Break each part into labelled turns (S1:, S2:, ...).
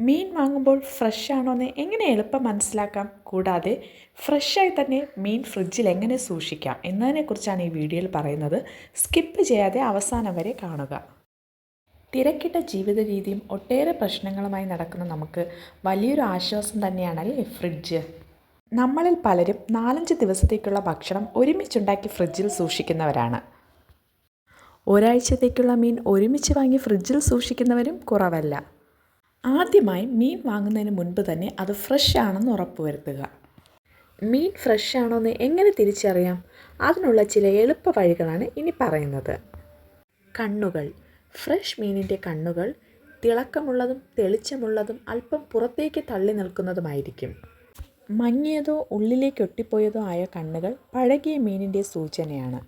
S1: മീൻ വാങ്ങുമ്പോൾ ഫ്രഷ് ആണോ എന്ന് എങ്ങനെ എളുപ്പം മനസ്സിലാക്കാം? കൂടാതെ ഫ്രഷായി തന്നെ മീൻ ഫ്രിഡ്ജിൽ എങ്ങനെ സൂക്ഷിക്കാം എന്നതിനെക്കുറിച്ചാണ് ഈ വീഡിയോയിൽ പറയുന്നത്. സ്കിപ്പ് ചെയ്യാതെ അവസാനം വരെ കാണുക. തിരക്കിട്ട ജീവിത രീതിയും ഒട്ടേറെ പ്രശ്നങ്ങളുമായി നടക്കുന്ന നമുക്ക് വലിയൊരു ആശ്വാസം തന്നെയാണല്ലേ ഫ്രിഡ്ജ് നമ്മളിൽ പലരും നാലഞ്ച് ദിവസത്തേക്കുള്ള ഭക്ഷണം ഒരുമിച്ചുണ്ടാക്കി ഫ്രിഡ്ജിൽ സൂക്ഷിക്കുന്നവരാണ്. ഒരാഴ്ചത്തേക്കുള്ള മീൻ ഒരുമിച്ച് വാങ്ങി ഫ്രിഡ്ജിൽ സൂക്ഷിക്കുന്നവരും കുറവല്ല. ആദ്യമായി മീൻ വാങ്ങുന്നതിന് മുൻപ് തന്നെ അത് ഫ്രഷ് ആണെന്ന് ഉറപ്പുവരുത്തുക മീൻ ഫ്രഷ് ആണോ എന്ന് എങ്ങനെ തിരിച്ചറിയാം? അതിനുള്ള ചില എളുപ്പ വഴികളാണ് ഇനി പറയുന്നത്. കണ്ണുകൾ. ഫ്രഷ് മീനിന്റെ കണ്ണുകൾ തിളക്കമുള്ളതും തെളിച്ചമുള്ളതും അല്പം പുറത്തേക്ക് തള്ളി നിൽക്കുന്നതുമായിരിക്കും. മങ്ങിയതോ ഉള്ളിലേക്ക് ഒട്ടിപ്പോയതോ ആയ കണ്ണുകൾ പഴകിയ മീനിന്റെ സൂചനയാണ്.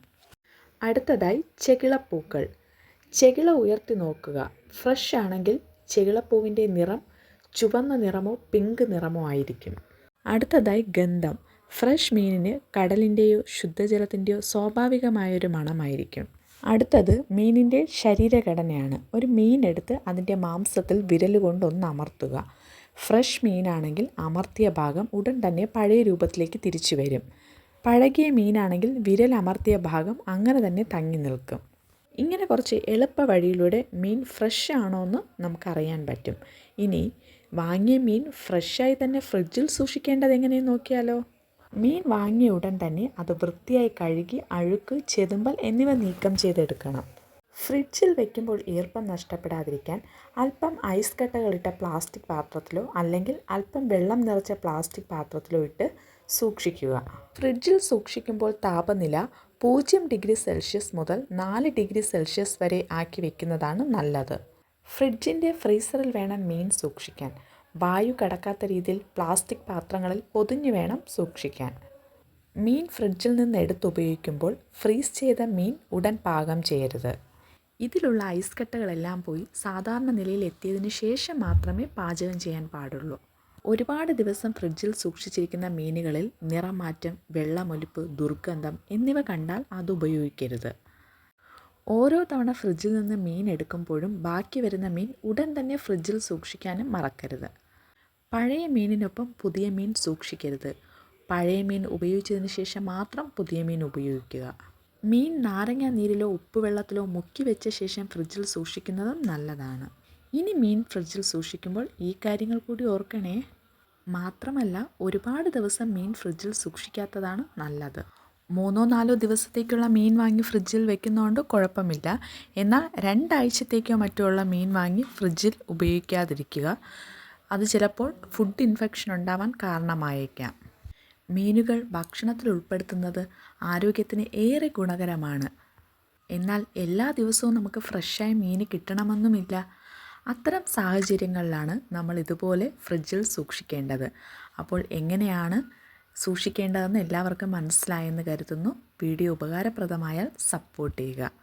S1: അടുത്തതായി ചെകിളപ്പൂക്കൾ. ചെകിള ഉയർത്തി നോക്കുക. ഫ്രഷ് ആണെങ്കിൽ ചെകിളപ്പൂവിന്റെ നിറം ചുവന്ന നിറമോ പിങ്ക് നിറമോ ആയിരിക്കും. അടുത്തതായി ഗന്ധം. ഫ്രഷ് മീനിന് കടലിന്റെയോ ശുദ്ധജലത്തിന്റെയോ സ്വാഭാവികമായൊരു മണമായിരിക്കും. അടുത്തത് മീനിന്റെ ശരീരഘടനയാണ്. ഒരു മീൻ എടുത്ത് അതിന്റെ മാംസത്തിൽ വിരലുകൊണ്ടൊന്ന് അമർത്തുക. ഫ്രഷ് മീനാണെങ്കിൽ അമർത്തിയ ഭാഗം ഉടൻ തന്നെ പഴയ രൂപത്തിലേക്ക് തിരിച്ചു വരും. പഴകിയ മീനാണെങ്കിൽ വിരൽ അമർത്തിയ ഭാഗം അങ്ങനെ തന്നെ തങ്ങി നിൽക്കും. ഇങ്ങനെ കുറച്ച് എളുപ്പ വഴിയിലൂടെ മീൻ ഫ്രഷ് ആണോ എന്ന് നമുക്കറിയാൻ പറ്റും. ഇനി വാങ്ങിയ മീൻ ഫ്രഷായി തന്നെ ഫ്രിഡ്ജിൽ സൂക്ഷിക്കേണ്ടത് എങ്ങനെയെന്ന് നോക്കിയാലോ? മീൻ വാങ്ങിയ ഉടൻ തന്നെ അത് വൃത്തിയായി കഴുകി അഴുക്ക് ചെതുമ്പൽ എന്നിവ നീക്കം ചെയ്തെടുക്കണം. ഫ്രിഡ്ജിൽ വെക്കുമ്പോൾ ഈർപ്പം നഷ്ടപ്പെടാതിരിക്കാൻ അല്പം ഐസ് കട്ടകളിട്ട പ്ലാസ്റ്റിക് പാത്രത്തിലോ അല്ലെങ്കിൽ അല്പം വെള്ളം നിറച്ച പ്ലാസ്റ്റിക് പാത്രത്തിലോ ഇട്ട് സൂക്ഷിക്കുക. ഫ്രിഡ്ജിൽ സൂക്ഷിക്കുമ്പോൾ താപനില പൂജ്യം ഡിഗ്രി സെൽഷ്യസ് മുതൽ നാല് ഡിഗ്രി സെൽഷ്യസ് വരെ ആക്കി വെക്കുന്നതാണ് നല്ലത്. ഫ്രിഡ്ജിന്റെ ഫ്രീസറിൽ വേണം മീൻ സൂക്ഷിക്കാൻ. വായു കടക്കാത്ത രീതിയിൽ പ്ലാസ്റ്റിക് പാത്രങ്ങളിൽ പൊതിഞ്ഞു വേണം സൂക്ഷിക്കാൻ. മീൻ ഫ്രിഡ്ജിൽ നിന്ന് എടുത്തുപയോഗിക്കുമ്പോൾ ഫ്രീസ് ചെയ്ത മീൻ ഉടൻ പാകം ചെയ്യരുത്. ഇതിലുള്ള ഐസ് കട്ടകളെല്ലാം പോയി സാധാരണ നിലയിൽ എത്തിയതിനു ശേഷം മാത്രമേ പാചകം ചെയ്യാൻ പാടുള്ളൂ. ഒരുപാട് ദിവസം ഫ്രിഡ്ജിൽ സൂക്ഷിച്ചിരിക്കുന്ന മീനുകളിൽ നിറമാറ്റം വെള്ളമൊലിപ്പ് ദുർഗന്ധം എന്നിവ കണ്ടാൽ അത് ഉപയോഗിക്കരുത്. ഓരോ തവണ ഫ്രിഡ്ജിൽ നിന്ന് മീൻ എടുക്കുമ്പോഴും ബാക്കി വരുന്ന മീൻ ഉടൻ തന്നെ ഫ്രിഡ്ജിൽ സൂക്ഷിക്കാനും മറക്കരുത്. പഴയ മീനിനൊപ്പം പുതിയ മീൻ സൂക്ഷിക്കരുത്. പഴയ മീൻ ഉപയോഗിച്ചതിന് ശേഷം മാത്രം പുതിയ മീൻ ഉപയോഗിക്കുക. മീൻ നാരങ്ങ നീരിലോ ഉപ്പുവെള്ളത്തിലോ മുക്കി വെച്ച ശേഷം ഫ്രിഡ്ജിൽ സൂക്ഷിക്കുന്നതും നല്ലതാണ്. ഇനി മീൻ ഫ്രിഡ്ജിൽ സൂക്ഷിക്കുമ്പോൾ ഈ കാര്യങ്ങൾ കൂടി ഓർക്കണേ. മാത്രമല്ല ഒരുപാട് ദിവസം മീൻ ഫ്രിഡ്ജിൽ സൂക്ഷിക്കാത്തതാണ് നല്ലത്. മൂന്നോ നാലോ ദിവസത്തേക്കുള്ള മീൻ വാങ്ങി ഫ്രിഡ്ജിൽ വെക്കുന്നതുകൊണ്ട് കുഴപ്പമില്ല. എന്നാൽ രണ്ടാഴ്ചത്തേക്കോ മറ്റോ ഉള്ള മീൻ വാങ്ങി ഫ്രിഡ്ജിൽ ഉപയോഗിക്കാതിരിക്കുക. അത് ചിലപ്പോൾ ഫുഡ് ഇൻഫെക്ഷൻ ഉണ്ടാവാൻ കാരണമായേക്കാം. മീനുകൾ ഭക്ഷണത്തിൽ ഉൾപ്പെടുത്തുന്നത് ആരോഗ്യത്തിന് ഏറെ ഗുണകരമാണ്. എന്നാൽ എല്ലാ ദിവസവും നമുക്ക് ഫ്രഷായ മീൻ കിട്ടണമെന്നുമില്ല. അത്തരം സാഹചര്യങ്ങളിലാണ് നമ്മൾ ഇതുപോലെ ഫ്രിഡ്ജിൽ സൂക്ഷിക്കേണ്ടത്. അപ്പോൾ എങ്ങനെയാണ് സൂക്ഷിക്കേണ്ടതെന്ന് എല്ലാവർക്കും മനസ്സിലായെന്ന് കരുതുന്നു. വീഡിയോ ഉപകാരപ്രദമായാൽ സപ്പോർട്ട് ചെയ്യുക.